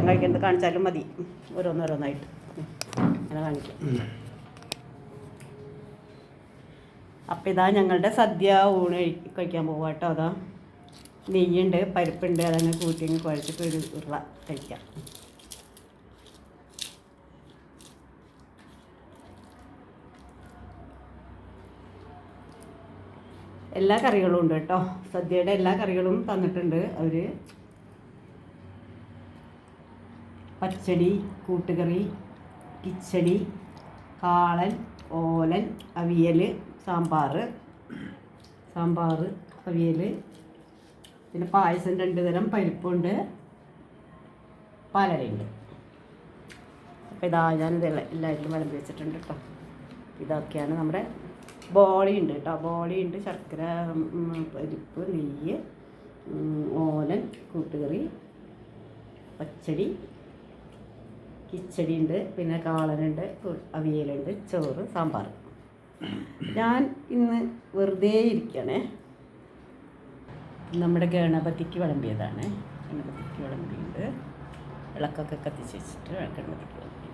വട്ടം കഴിക്കുന്നത് കാണിച്ചാലും മതി. ഓരോന്നോരോന്നായിട്ട്. അങ്ങനെ കാണിക്കും. അപ്പം ഇതാ ഞങ്ങളുടെ സദ്യ ഊണ് കഴി- കഴിക്കാൻ പോവാ കേട്ടോ. അതാ നെയ്യുണ്ട് പരിപ്പുണ്ട് അതങ്ങനെ കൂട്ടി അങ്ങ് കുഴച്ചിട്ട് ഒരു ഉരുള കഴിക്കാം. എല്ലാ കറികളും ഉണ്ട് കേട്ടോ. സദ്യയുടെ എല്ലാ കറികളും തന്നിട്ടുണ്ട് അവർ പച്ചടി കൂട്ടുകറി കിച്ചടി കാളൻ ഓലൻ അവിയൽ സാമ്പാർ. സാമ്പാർ അവിയൽ പിന്നെ പായസം രണ്ട് തരം പരിപ്പുണ്ട്. പാലരയുണ്ട്. അപ്പോൾ ഇതാ ഞാനിത് എല്ലാവരും വിളമ്പി വെച്ചിട്ടുണ്ട് കേട്ടോ ഇതൊക്കെയാണ് നമ്മുടെ ബോളി ഉണ്ട് കേട്ടോ ഉണ്ട് ശർക്കര പരിപ്പ് നെയ്യ് ഓലൻ കൂട്ടുകറി പച്ചടി കിച്ചടി ഉണ്ട് പിന്നെ കാളനുണ്ട് അവിയലുണ്ട് ചോറ് സാമ്പാർ. ഞാൻ ഇന്ന് വെറുതെ ഇരിക്കണേ നമ്മുടെ ഗണപതിക്ക് വിളമ്പിയതാണ്. ഗണപതിക്ക് വിളമ്പിയുണ്ട്. വിളക്കൊക്കെ കത്തിച്ച് വെച്ചിട്ട് ഗണപതിക്ക് വിളമ്പി